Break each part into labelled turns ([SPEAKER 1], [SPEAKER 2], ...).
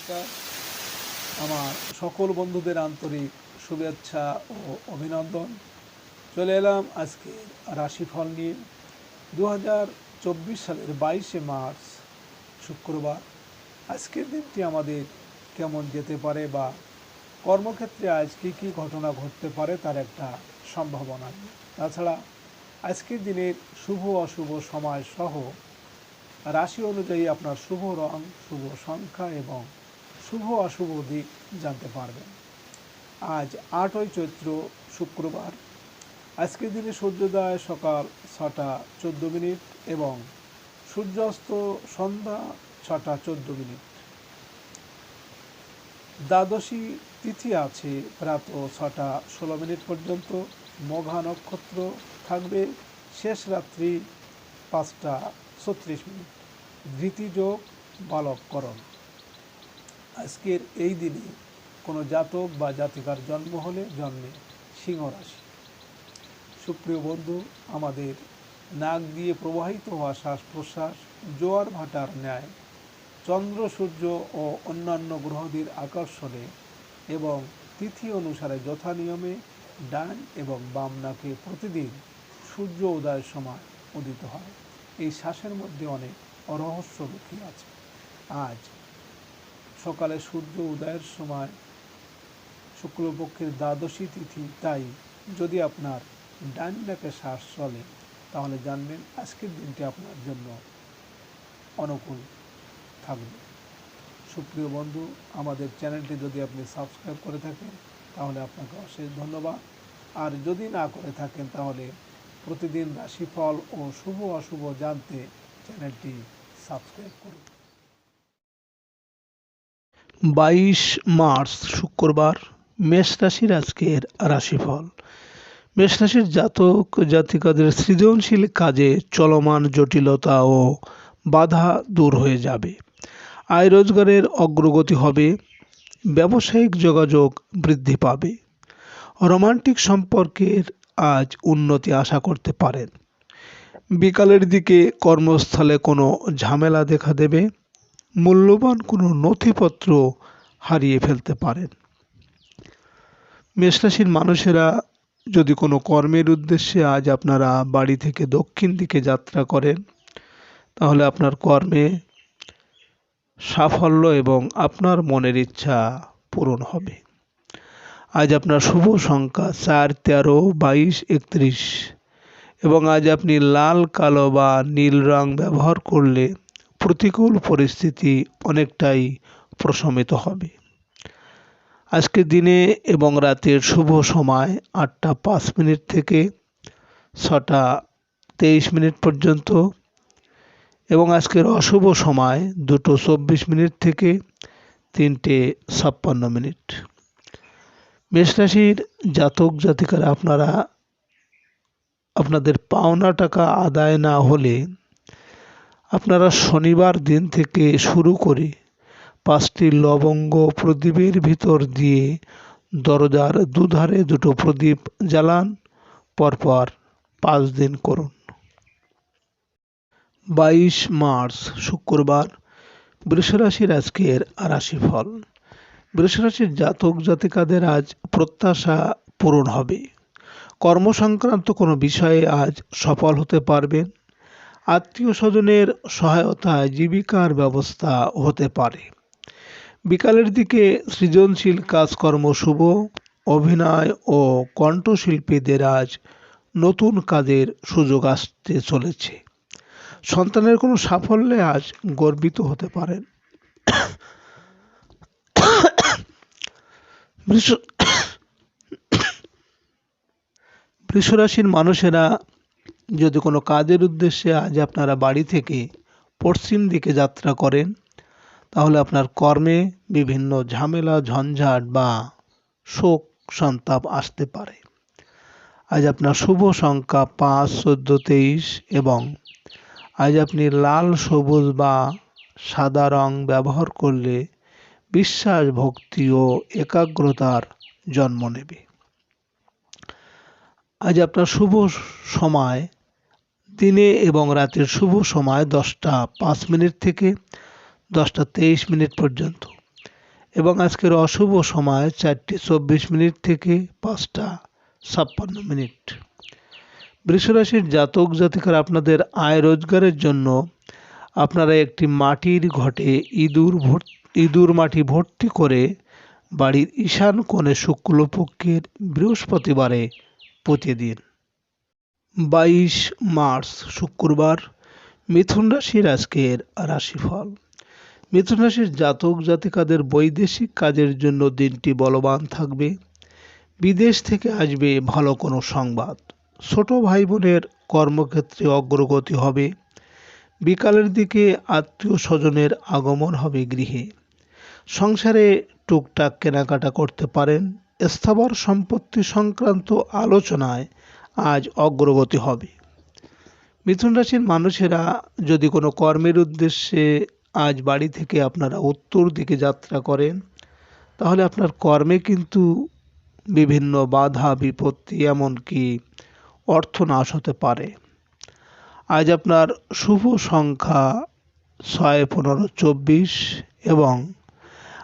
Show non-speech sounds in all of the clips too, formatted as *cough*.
[SPEAKER 1] নমস্কার। আমার সকল বন্ধুদের আন্তরিক শুভেচ্ছা ও অভিনন্দন। চলে এলাম আজকে রাশিফল নিয়ে। দু সালের বাইশে মার্চ, শুক্রবার। আজকের দিনটি আমাদের কেমন যেতে পারে বা কর্মক্ষেত্রে আজ কী কী ঘটনা ঘটতে পারে তার একটা সম্ভাবনা। তাছাড়া আজকের দিনের শুভ অশুভ সময় সহ রাশি অনুযায়ী আপনার শুভ রং, শুভ সংখ্যা এবং শুভ অশুভ দিক জানতে পারবেন। আজ আটই চৈত্র শুক্রবার। আজকের দিনে সূর্যোদয় সকাল ছটা চোদ্দ মিনিট এবং সূর্যাস্ত সন্ধ্যা ছটা চোদ্দ মিনিট। দ্বাদশী তিথি আছে প্রাত ছটা ষোলো মিনিট পর্যন্ত। মঘা নক্ষত্র থাকবে শেষ রাত্রি পাঁচটা ছত্রিশ মিনিট। ধৃতিযোগ বালককরণ। আজকের এই দিনে কোনো জাতক বা জাতিকার জন্ম হলে জন্মে সিংহ রাশি। সুপ্রিয় বন্ধু, আমাদের নাক দিয়ে প্রবাহিত হওয়া শ্বাস প্রশ্বাস জোয়ার ভাটার ন্যায়, চন্দ্র, সূর্য ও অন্যান্য গ্রহদের আকর্ষণে এবং তিথি অনুসারে যথা নিয়মে ডান এবং বাম নাকে প্রতিদিন সূর্য উদয়ের সময় উদিত হয়। এই শ্বাসের মধ্যে অনেক রহস্য লুকিয়ে আছে। আজ সকালে সূর্য উদয়ের সময় শুক্লপক্ষের দ্বাদশী তিথি, তাই যদি আপনার ডান নাকে শ্বাস চলে, তাহলে জানবেন আজকের দিনটি আপনার জন্য অনুকূল থাকবে। সুপ্রিয় বন্ধু, আমাদের চ্যানেলটি যদি আপনি সাবস্ক্রাইব করে থাকেন, তাহলে আপনাকে অশেষ ধন্যবাদ। আর যদি না করে থাকেন, তাহলে প্রতিদিন রাশিফল ও শুভ অশুভ জানতে চ্যানেলটি সাবস্ক্রাইব করুন।
[SPEAKER 2] বাইশ মার্চ, শুক্রবার, মেষ রাশির আজকের রাশিফল। মেষ রাশির জাতক জাতিকাদের সৃজনশীল কাজে চলমান জটিলতা ও বাধা দূর হয়ে যাবে। আয় রোজগারের অগ্রগতি হবে, ব্যবসায়িক যোগাযোগ বৃদ্ধি পাবে। রোমান্টিক সম্পর্কের আজ উন্নতি আশা করতে পারেন। বিকালের দিকে কর্মস্থলে কোনো ঝামেলা দেখা দেবে মূল্যবান কোনো নথিপত্র হারিয়ে ফেলতে পারেন। মেষরাশির মানুষেরা যদি কোনো কর্মের উদ্দেশ্যে আজ আপনারা বাড়ি থেকে দক্ষিণ দিকে যাত্রা করেন, তাহলে আপনার কর্মে সাফল্য এবং আপনার মনের ইচ্ছা পূরণ হবে। আজ আপনার শুভ সংখ্যা চার, তেরো, বাইশ, একত্রিশ এবং আজ আপনি লাল, কালো বা নীল রং ব্যবহার করলে প্রতিকূল পরিস্থিতি অনেকটাই প্রশমিত হবে। আজকে দিনে এবং রাতের শুভ সময় আটটা পাঁচ মিনিট থেকে ছটা তেইশ মিনিট পর্যন্ত এবং আজকের অশুভ সময় দুটো চব্বিশ মিনিট থেকে তিনটে ছাপ্পান্ন মিনিট। মেষরাশির জাতক জাতিকারা আপনারা আপনাদের পাওনা টাকা আদায় না হলে আপনারা শনিবার দিন থেকে শুরু করে পাঁচটি লবঙ্গ প্রদীপের ভিতর দিয়ে দরজার দুধারে দুটো প্রদীপ জ্বালান, পরপর পাঁচ দিন করুন। বাইশ মার্চ, শুক্রবার, বৃষরাশির আজকের রাশিফল। বৃষরাশির জাতক জাতিকাদের আজ প্রত্যাশা পূরণ হবে। কর্মসংক্রান্ত কোনো বিষয়ে আজ সফল হতে পারবেন। আত্মীয় স্বজনের সহায়তায় জীবিকার ব্যবস্থা হতে পারে। বিকালের দিকে সৃজনশীল কাজকর্ম শুভ, অভিনয় ও কণ্ঠশিল্পীদের আজ নতুন কাজের সুযোগ আসতে চলেছে। সন্তানের কোনো সাফল্যে আজ গর্বিত হতে পারেন। বৃষ *coughs* বৃষরাশির মানুষেরা যদি কোনো কাজের উদ্দেশ্যে আজ আপনারা বাড়ি থেকে পশ্চিম দিকে যাত্রা করেন, তাহলে আপনার কর্মে বিভিন্ন ঝামেলা, ঝঞ্ঝাট বা শোক সন্তাপ আসতে পারে। আজ আপনার শুভ সংখ্যা পাঁচ, চোদ্দ, তেইশ এবং আজ আপনি লাল, সবুজ বা সাদা রং ব্যবহার করলে বিশ্বাস, ভক্তি ও একাগ্রতার জন্ম নেবে। আজ আপনার শুভ সময় দিনে এবং রাতের শুভ সময় দশটা পাঁচ মিনিট থেকে দশটা তেইশ মিনিট পর্যন্ত এবং আজকের অশুভ সময় চারটে চব্বিশ মিনিট থেকে পাঁচটা ছাপ্পান্ন মিনিট। বৃষরাশির জাতক জাতিকার আপনাদের আয় রোজগারের জন্য আপনারা একটি মাটির ঘটে ইঁদুর ইঁদুর মাটি ভর্তি করে বাড়ির ঈশান কোণে শুক্লপক্ষের বৃহস্পতিবারে পুঁতে দিন। বাইশ মার্চ, শুক্রবার। মিথুন রাশির আজকের রাশিফল। মিথুন রাশির জাতক জাতিকাদের বৈদেশিক কাজের জন্য দিনটি বলবান থাকবে। বিদেশ থেকে আসবে ভালো কোনো সংবাদ। ছোট ভাই বোনের কর্মক্ষেত্রে অগ্রগতি হবে। বিকালের দিকে আত্মীয় স্বজনের আগমন হবে গৃহে। সংসারে টুকটাক কেনাকাটা করতে পারেন। স্থাবর সম্পত্তি সংক্রান্ত আলোচনায় আজ অগ্রগতি হবে। মিথুন রাশির মানুষেরা যদি কোনো কর্মের উদ্দেশ্যে আজ বাড়ি থেকে আপনারা উত্তর দিকে যাত্রা করেন, তাহলে আপনার কর্মে কিন্তু বিভিন্ন বাধা, বিপত্তি এমনকি অর্থনাশ হতে পারে। আজ আপনার শুভ সংখ্যা ছয়, পনেরো, চব্বিশ এবং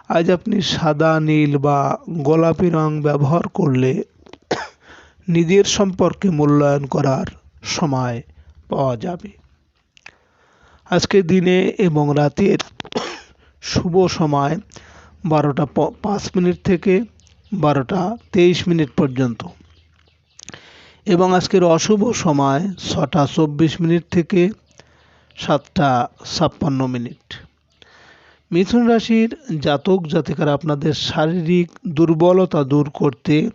[SPEAKER 2] আজ আপনি সাদা, নীল বা গোলাপি রং ব্যবহার করলে নিজের সম্পর্কে মূল্যায়ন করার সময় পাওয়া যাবে। আজকের দিনে এবং রাতের শুভ সময় বারোটা পাঁচ মিনিট থেকে বারোটা তেইশ মিনিট পর্যন্ত। এবং আজকের অশুভ সময় ছটা চব্বিশ মিনিট থেকে সাতটা ছাপ্পান্ন মিনিট। মিথুন রাশির জাতক জাতিকারা আপনাদের শারীরিক দুর্বলতা দূর করতে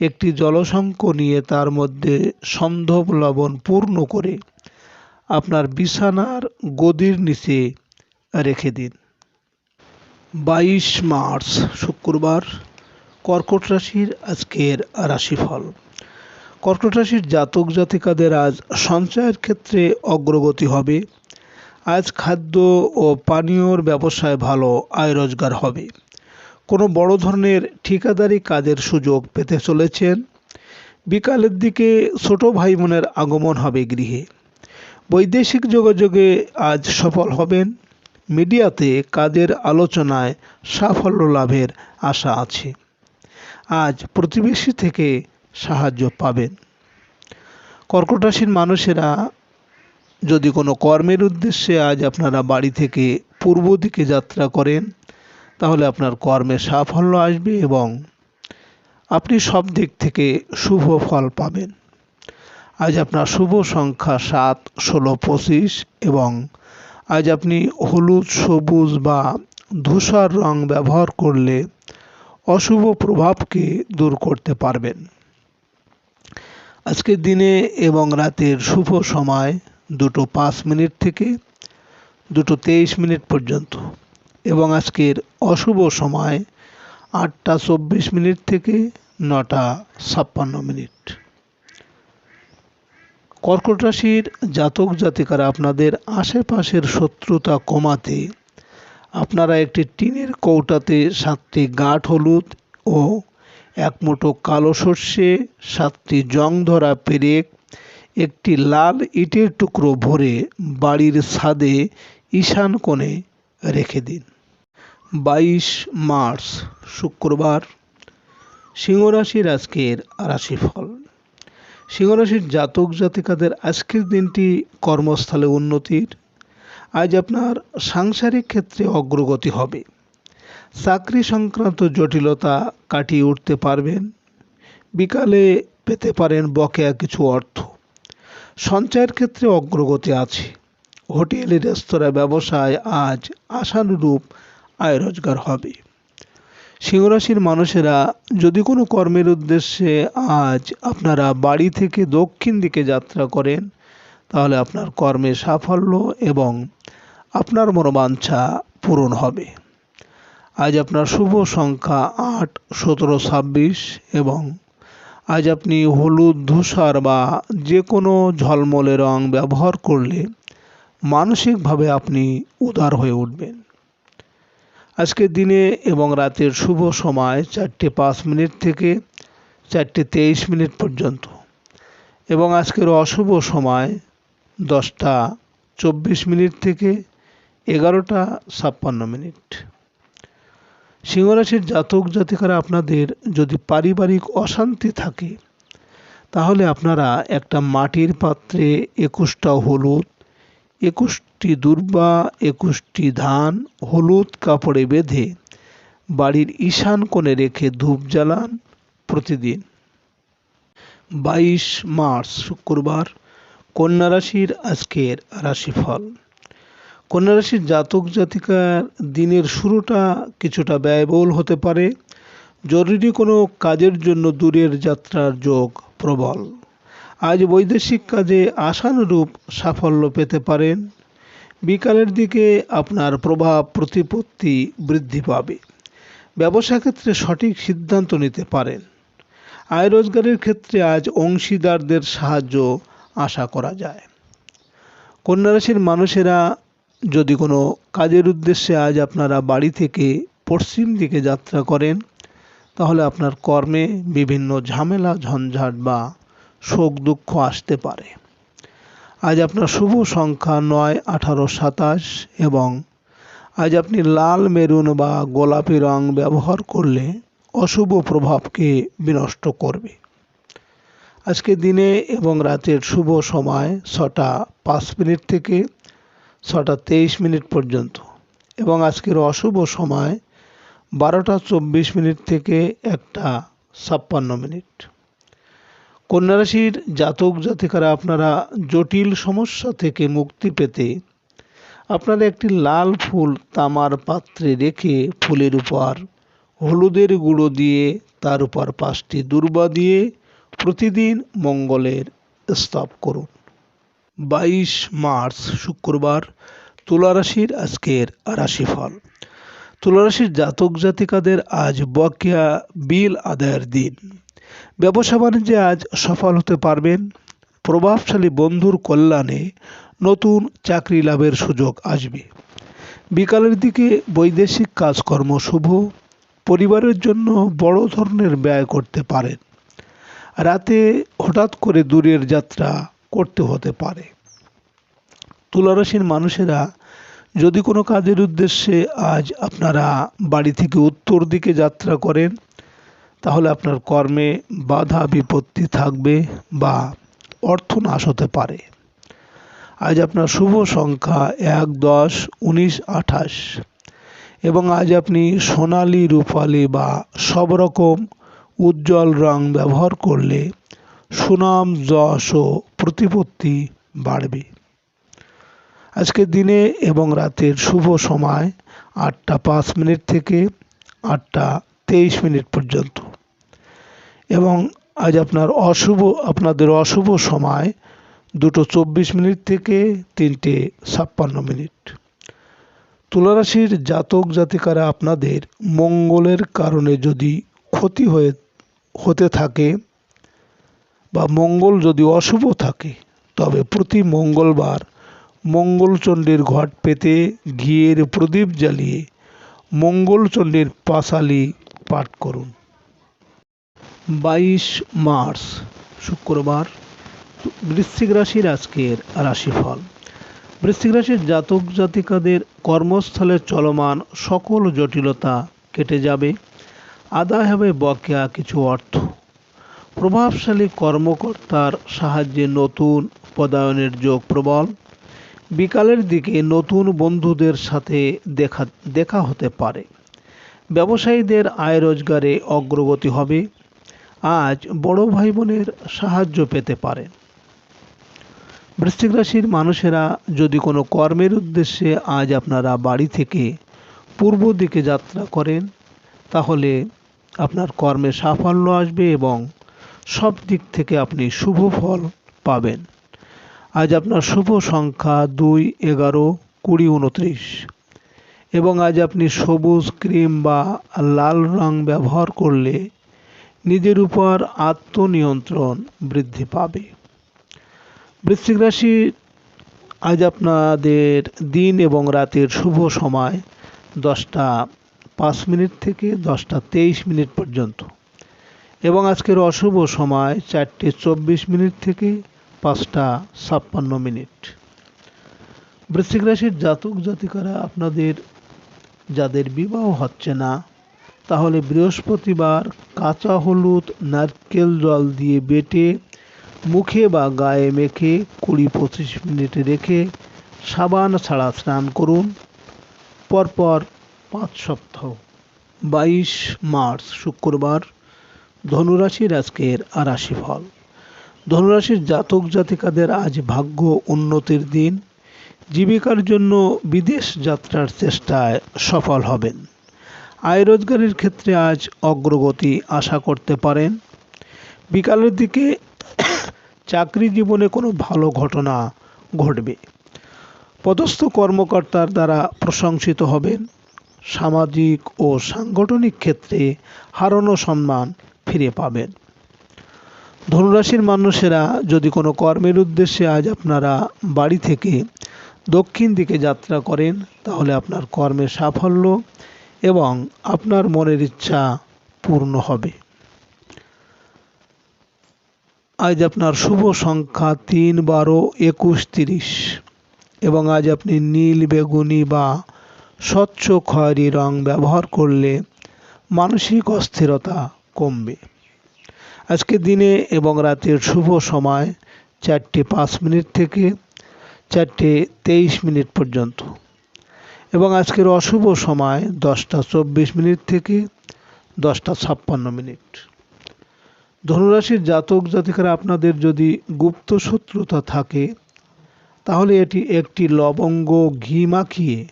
[SPEAKER 2] একটি জলসংখ্য নিয়ে তার মধ্যে সন্ধব লবণ পূর্ণ করে আপনার বিছানার গদির নিচে রেখে দিন। বাইশ মার্চ, শুক্রবার, কর্কট রাশির আজকের রাশিফল। কর্কট রাশির জাতক জাতিকাদের আজ সঞ্চয়ের ক্ষেত্রে অগ্রগতি হবে। আজ খাদ্য ও পানীয়র ব্যবসায় ভালো আয় রোজগার হবে। কোনো বড় ধরনের ঠিকাদারি কাজের সুযোগ পেতে চলেছেন। বিকালের দিকে ছোট ভাই বোনের আগমন হবে গৃহে। বৈদেশিক যোগাযোগে আজ সফল হবেন। মিডিয়াতে কাজের আলোচনায় সাফল্য লাভের আশা আছে। আজ প্রতিবেশী থেকে সাহায্য পাবেন। কর্কট রাশির মানুষেরা, যদি কোনো কর্মের উদ্দেশ্যে আজ আপনারা বাড়ি থেকে পূর্ব দিকে যাত্রা করেন তাহলে আপনার কর্মে সাফল্য আসবে এবং আপনি সব দিক থেকে শুভ ফল পাবেন। আজ আপনার শুভ সংখ্যা সাত, ষোলো, পঁচিশ এবং আজ আপনি হলুদ, সবুজ বা ধূসর রং ব্যবহার করলে অশুভ প্রভাবকে দূর করতে পারবেন। আজকের দিনে এবং রাতের শুভ সময় দুটো পাঁচ মিনিট থেকে দুটো তেইশ মিনিট পর্যন্ত। এবং আজকের অশুভ সময় আটটা চব্বিশ মিনিট থেকে নটা ছাপ্পান্ন মিনিট। কর্কট রাশির জাতক জাতিকারা আপনাদের আশেপাশের শত্রুতা কমাতে আপনারা একটি টিনের কৌটাতে সাতটি গাঁঠ হলুদ ও এক মুঠো কালো সর্ষে, সাতটি জং ধরা পেরেক, একটি লাল ইটের টুকরো ভরে বাড়ির ছাদে ঈশান কোণে রেখে দিন। বাইশ মার্চ, শুক্রবার, সিংহরাশির আজকের রাশিফল। সিংহরাশির জাতক জাতিকাদের আজকের দিনটি কর্মস্থলে উন্নতির। আজ আপনার সাংসারিক ক্ষেত্রে অগ্রগতি হবে। চাকরি সংক্রান্ত জটিলতা কাটিয়ে উঠতে পারবেন। বিকালে পেতে পারেন বকেয়া কিছু অর্থ। সঞ্চয়ের ক্ষেত্রে অগ্রগতি আছে। হোটেল, রেস্তোরাঁ, ব্যবসায় আজ আশানুরূপ আয় রোজগার হবে। সিংহরাশির মানুষেরা, যদি কোনো কর্মের উদ্দেশ্যে আজ আপনারা বাড়ি থেকে দক্ষিণ দিকে যাত্রা করেন, তাহলে আপনার কর্মে সাফল্য এবং আপনার মনোবাঞ্ছা পূরণ হবে। আজ আপনার শুভ সংখ্যা আট, সতেরো, ছাব্বিশ এবং আজ আপনি হলুদ, ধূসর বা যে কোনো ঝলমলে রং ব্যবহার করলে মানসিকভাবে আপনি উদার হয়ে উঠবেন। আজকের দিনে এবং রাতের শুভ সময় চারটে পাঁচ মিনিট থেকে চারটে তেইশ মিনিট পর্যন্ত এবং আজকের অশুভ সময় দশটা চব্বিশ মিনিট থেকে এগারোটা ছাপ্পান্ন মিনিট। সিংহরাশির জাতক জাতিকারা আপনাদের যদি পারিবারিক অশান্তি থাকে, তাহলে আপনারা একটা মাটির পাত্রে একুশটা হলুদ একুশটি দুর্বা, একুশটি ধান, হলুদ কাপড়ে বেঁধে বাড়ির ঈশান কোণে রেখে ধূপ জ্বালান প্রতিদিন। বাইশ মার্চ, শুক্রবার, কন্যা রাশির আজকের রাশিফল। কন্যা রাশির জাতক জাতিকার দিনের শুরুটা কিছুটা ব্যয়বহুল হতে পারে। জরুরি কোনো কাজের জন্য দূরের যাত্রার যোগ প্রবল। আজ বৈদেশিক কাজে আশানুরূপ সাফল্য পেতে পারেন। বিকালের দিকে আপনার প্রভাব প্রতিপত্তি বৃদ্ধি পাবে। ব্যবসা ক্ষেত্রে সঠিক সিদ্ধান্ত নিতে পারেন। আয় রোজগারের ক্ষেত্রে আজ অংশীদারদের সাহায্য আশা করা যায়। কন্যা রাশির মানুষেরা, যদি কোনো কাজের উদ্দেশ্যে আজ আপনারা বাড়ি থেকে পশ্চিম দিকে যাত্রা করেন, তাহলে আপনার কর্মে বিভিন্ন ঝামেলা, ঝঞ্ঝাট বা শোক দুঃখ আসতে পারে। আজ আপনার শুভ সংখ্যা নয়, আঠারো, সাতাশ এবং আজ আপনি লাল, মেরুন বা গোলাপি রং ব্যবহার করলে অশুভ প্রভাবকে বিনষ্ট করবে। আজকে দিনে এবং রাতের শুভ সময় ছটা পাঁচ মিনিট থেকে ছটা তেইশ মিনিট পর্যন্ত এবং আজকের অশুভ সময় বারোটা চব্বিশ মিনিট থেকে একটা ছাপ্পান্ন মিনিট। কন্যা রাশির জাতক জাতিকারা, আপনারা জটিল সমস্যা থেকে মুক্তি পেতে আপনারা একটি লাল ফুল তামার পাত্রে রেখে ফুলের উপর হলুদের গুঁড়ো দিয়ে তার উপর পাঁচটি দুর্বা দিয়ে প্রতিদিন মঙ্গলের স্তব করুন। বাইশ মার্চ, শুক্রবার তুলারাশির আজকের রাশিফল। তুলা রাশির জাতক জাতিকাদের আজ বকেয়া বিল আদায়ের দিন। ব্যবসা বাণিজ্যে আজ সফল হতে পারবেন প্রভাবশালী বন্ধুর কল্যাণে নতুন চাকরি লাভের সুযোগ আসবে। বিকালের দিকে বৈদেশিক কাজকর্ম শুভ, পরিবারের জন্য বড় ধরনের ব্যয় করতে পারেন। রাতে হঠাৎ করে দূরের যাত্রা করতে হতে পারে। তুলারাশির মানুষেরা, যদি কোনো কাজের উদ্দেশ্যে আজ আপনারা বাড়ি থেকে উত্তর দিকে যাত্রা করেন তাহলে আপনার কর্মে বাধা বিপত্তি থাকবে বা অর্থ নাশ হতে পারে। আজ আপনার শুভ সংখ্যা এক, দশ, উনিশ, আঠাশ। এবং আজ আপনি সোনালি, রূপালি বা সব রকম উজ্জ্বল রং ব্যবহার করলে সুনাম, যশ ও প্রতিপত্তি বাড়বে। আজকে দিনে এবং রাতের শুভ সময় আটটা পাঁচ মিনিট থেকে আটটা তেইশ মিনিট পর্যন্ত। এবং আজ আপনার অশুভ, আপনাদের অশুভ সময় দুটো চব্বিশ মিনিট থেকে তিনটে ছাপ্পান্ন মিনিট। তুলারাশির জাতক জাতিকারা আপনাদের মঙ্গলের কারণে যদি ক্ষতি হয়ে, হতে থাকে বা মঙ্গল যদি অশুভ থাকে, তবে প্রতি মঙ্গলবার মঙ্গলচণ্ডীর ঘট পেতে ঘিয়ের প্রদীপ জ্বালিয়ে মঙ্গলচণ্ডীর পাঁচালি পাঠ করুন। বাইশ মার্চ, শুক্রবার, বৃশ্চিক রাশির আজকের রাশিফল। বৃশ্চিক রাশির জাতক জাতিকাদের কর্মস্থলে চলমান সকল জটিলতা কেটে যাবে। আদায় হবে বকেয়া কিছু অর্থ। প্রভাবশালী কর্মকর্তার সাহায্যে নতুন পদায়নের যোগ প্রবল। বিকালের দিকে নতুন বন্ধুদের সাথে দেখা দেখা হতে পারে। ব্যবসায়ীদের আয় রোজগারে অগ্রগতি হবে। আজ বড় ভাই বোনের সাহায্য পেতে পারেন বৃশ্চিক রাশির মানুষেরা যদি কোনো কর্মের উদ্দেশ্যে আজ আপনারা বাড়ি থেকে পূর্ব দিকে যাত্রা করেন, তাহলে আপনার কর্মে সাফল্য আসবে এবং সব দিক থেকে আপনি শুভ ফল পাবেন। আজ আপনার শুভ সংখ্যা দুই, এগারো, কুড়ি, উনত্রিশ এবং আজ আপনি সবুজ, ক্রিম বা লাল রং ব্যবহার করলে নিজের উপর আত্মনিয়ন্ত্রণ বৃদ্ধি পাবে। বৃশ্চিক রাশি, আজ আপনাদের দিন এবং রাতের শুভ সময় দশটা পাঁচ মিনিট থেকে দশটা তেইশ মিনিট পর্যন্ত। এবং আজকের অশুভ সময় চারটে চব্বিশ মিনিট থেকে পাঁচটা ছাপ্পান্ন মিনিট। বৃশ্চিক রাশির জাতক জাতিকারা আপনাদের, যাদের বিবাহ হচ্ছে না তাহলে বৃহস্পতিবার কাঁচা হলুদ নারকেল জল দিয়ে বেটে, মুখে বা গায়ে মেখে কুড়ি পঁচিশ মিনিট রেখে সাবান ছাড়া স্নান করুন। পরপর পাঁচ সপ্তাহ। বাইশ মার্চ, শুক্রবার, ধনুরাশির আজকের রাশি ফল। ধনুরাশির জাতক জাতিকাদের আজ ভাগ্য উন্নতির দিন। জীবিকার জন্য বিদেশ যাত্রার চেষ্টায় সফল হবেন। আয় রোজগারের ক্ষেত্রে আজ অগ্রগতি আশা করতে পারেন। বিকালের দিকে চাকরি জীবনে কোনো ভালো ঘটনা ঘটবে। পদস্থ কর্মকর্তার দ্বারা প্রশংসিত হবেন। সামাজিক ও সাংগঠনিক ক্ষেত্রে হারানো সম্মান ফিরে পাবেন। ধনুরাশির মানুষেরা যদি কোনো কর্মের উদ্দেশ্যে আজ আপনারা বাড়ি থেকে দক্ষিণ দিকে যাত্রা করেন, তাহলে আপনার কর্মের সাফল্য এবং আপনার মনের ইচ্ছা পূর্ণ হবে। আজ আপনার শুভ সংখ্যা তিন বারো একুশ তিরিশ এবং আজ আপনি নীল, বেগুনি বা স্বচ্ছ খয়েরি রং ব্যবহার করলে মানসিক অস্থিরতা কমবে। আজকে দিনে এবং রাতের শুভ সময় চারটে পাঁচ মিনিট থেকে চারটে তেইশ মিনিট পর্যন্ত। এবং আজকের অশুভ সময় দশটা চব্বিশ মিনিট থেকে দশটা ছাপ্পান্ন মিনিট। ধনুরাশির জাতক জাতিকারা, আপনাদের যদি গুপ্ত শত্রুতা থাকে, তাহলে এটি একটি লবঙ্গ ঘি মাখিয়ে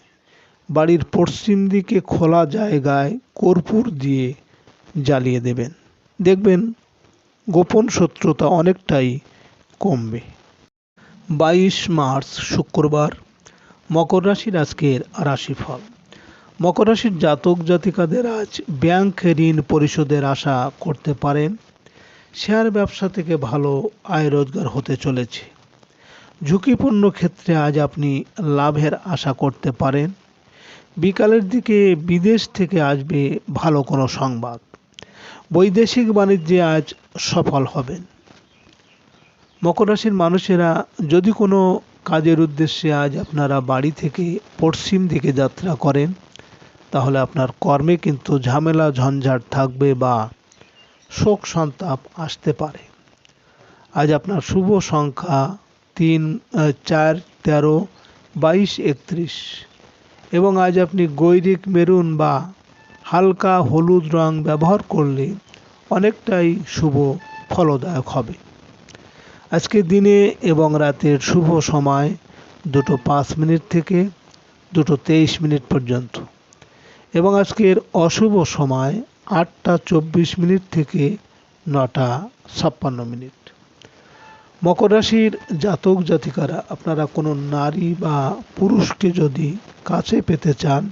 [SPEAKER 2] বাড়ির পশ্চিম দিকে খোলা জায়গায় কর্পূর দিয়ে জ্বালিয়ে দেবেন। দেখবেন গোপন শত্রুতা অনেকটাই কমবে। বাইশ মার্চ, শুক্রবার। মকর রাশির আজকের রাশিফল। মকর রাশির জাতক জাতিকাদের আজ ব্যাংক ঋণ পরিশোধের আশা করতে পারেন। শেয়ার ব্যবসা থেকে ভালো আয় রোজগার হতে চলেছে। ঝুঁকিপূর্ণ ক্ষেত্রে আজ আপনি লাভের আশা করতে পারেন। বিকালের দিকে বিদেশ থেকে আসবে ভালো কোনো সংবাদ। বৈদেশিক বাণিজ্যে আজ সফল হবেন। মকর রাশির মানুষেরা যদি কোনো কাজের উদ্দেশ্যে আজ আপনারা বাড়ি থেকে পশ্চিম দিকে যাত্রা করেন, তাহলে আপনার কর্মে কিন্তু ঝামেলা, ঝঞ্ঝাট থাকবে বা শোক সন্তাপ আসতে পারে। আজ আপনার শুভ সংখ্যা তিন চার, তেরো, বাইশ, একত্রিশ। এবং আজ আপনি গৈরিক, মেরুন বা হালকা হলুদ রং ব্যবহার করলে অনেকটাই শুভ, ফলদায়ক হবে। আজকে দিনে এবং রাতের শুভ সময় দুটো পাঁচ মিনিট থেকে দুটো তেইশ মিনিট পর্যন্ত। এবং আজকের অশুভ সময় আটটা চব্বিশ মিনিট থেকে নটা ছাপ্পান্ন মিনিট। মকর রাশির জাতক জাতিকারা, আপনারা কোনো নারী বা পুরুষকে যদি কাছে পেতে চান,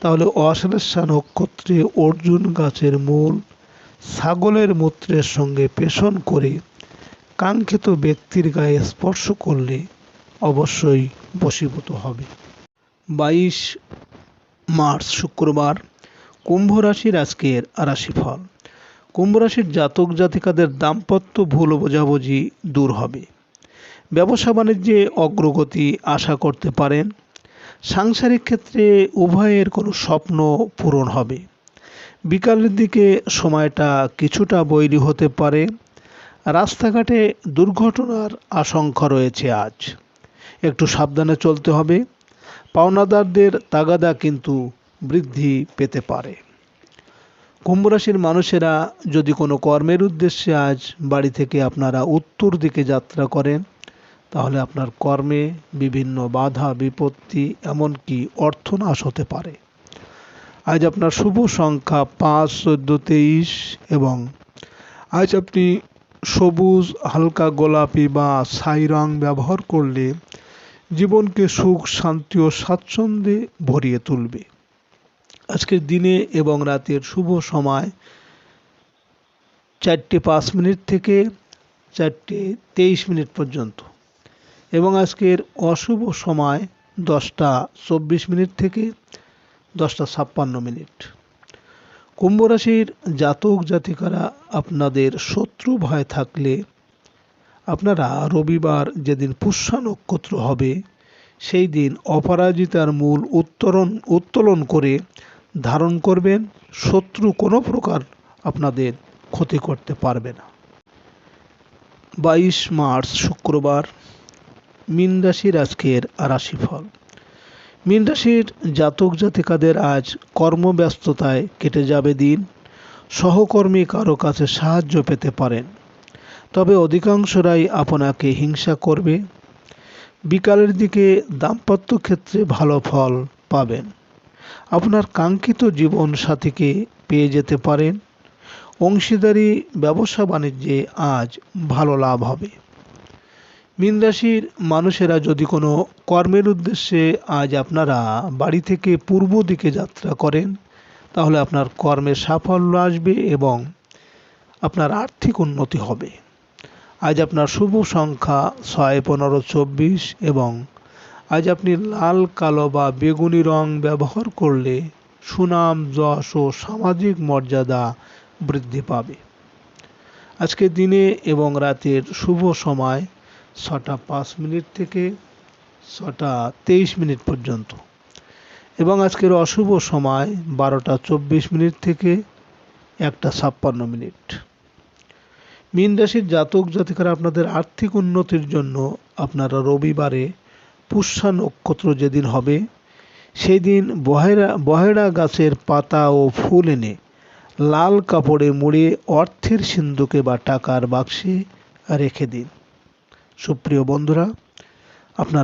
[SPEAKER 2] তাহলে অশ্লেষা নক্ষত্রে অর্জুন গাছের মূল ছাগলের মূত্রের সঙ্গে পেষণ করে কাঙ্ক্ষিত ব্যক্তির গায়ে স্পর্শ করলে অবশ্যই বশীভূত হবে। বাইশ মার্চ, শুক্রবার, কুম্ভ রাশির আজকের রাশিফল। কুম্ভ রাশির জাতক জাতিকাদের দাম্পত্য ভুল বোঝাবুঝি দূর হবে। ব্যবসা বাণিজ্যে অগ্রগতি আশা করতে পারেন। সাংসারিক ক্ষেত্রে উভয়ের কোনো স্বপ্ন পূরণ হবে। বিকালের দিকে সময়টা কিছুটা বৈরী হতে পারে। রাস্তাঘাটে দুর্ঘটনার আশঙ্কা রয়েছে আজ। একটু সাবধানে চলতে হবে। পাওনাদারদের তাগাদা কিন্তু বৃদ্ধি পেতে পারে। কুম্ভ রাশির মানুষেরা যদি কোনো কর্মের উদ্দেশ্যে আজ বাড়ি থেকে আপনারা উত্তর দিকে যাত্রা করেন, তাহলে আপনার কর্মে বিভিন্ন বাধা, বিপত্তি, এমনকি অর্থনাশ হতে পারে। আজ আপনার শুভ সংখ্যা পাঁচ, চোদ্দ, তেইশ এবং আজ আপনি সবুজ, হালকা গোলাপি বা ছাই রং ব্যবহার করলে জীবনকে সুখ, শান্তি ও স্বাচ্ছন্দ্যে ভরিয়ে তুলবে। আজকের দিনে এবং রাতের শুভ সময় চারটে পাঁচ মিনিট থেকে চারটে তেইশ মিনিট পর্যন্ত এবং আজকের অশুভ সময় দশটা চব্বিশ মিনিট থেকে দশটা ছাপ্পান্ন মিনিট। কুম্ভ রাশির জাতক জাতিকারা আপনাদের শত্রু ভয় থাকলে আপনারা রবিবার যেদিন পুষ্যা নক্ষত্র হবে, সেই দিন অপরাজিতার মূল উত্তরণ, উত্তোলন করে ধারণ করবেন, শত্রু কোনো প্রকার আপনাদের ক্ষতি করতে পারবে না। বাইশ মার্চ শুক্রবার, মীন রাশির আজকের রাশিফল। মীন রাশির জাতক জাতিকাদের আজ কর্মব্যস্ততায় কেটে যাবে দিন। সহকর্মী কারও কাছে সাহায্য পেতে পারেন। তবে অধিকাংশরাই আপনাকে হিংসা করবে। বিকালের দিকে দাম্পত্য ক্ষেত্রে ভালো ফল পাবেন। আপনার কাঙ্ক্ষিত জীবন সাথীকে পেয়ে যেতে পারেন। অংশীদারি ব্যবসা বাণিজ্যে আজ ভালো লাভ হবে। মীন রাশির মানুষেরা যদি কোনো কর্মের উদ্দেশ্যে আজ আপনারা বাড়ি থেকে পূর্ব দিকে যাত্রা করেন, তাহলে আপনার কর্মে সাফল্য আসবে এবং আপনার আর্থিক উন্নতি হবে। আজ আপনার শুভ সংখ্যা ছয়, পনেরো, চব্বিশ এবং আজ আপনি লাল, কালো বা বেগুনি রং ব্যবহার করলে সুনাম, যশ ও সামাজিক মর্যাদা বৃদ্ধি পাবে। আজকে দিনে এবং রাতের শুভ সময় ছটা পাঁচ মিনিট থেকে ছটা তেইশ মিনিট পর্যন্ত। এবং আজকের অশুভ সময় বারোটা চব্বিশ মিনিট থেকে একটা ছাপ্পান্ন মিনিট। মীন রাশির জাতক জাতিকারা আপনাদের আর্থিক উন্নতির জন্য আপনারা রবিবারে পুষ্যা নক্ষত্র যেদিন হবে সেই দিন বহেরা বহেরা গাছের পাতা ও ফুল এনে লাল কাপড়ে মুড়ে অর্থের সিন্ধুকে বা টাকার বাক্সে রেখে দিন। সুপ্রিয় বন্ধুরা আপনারা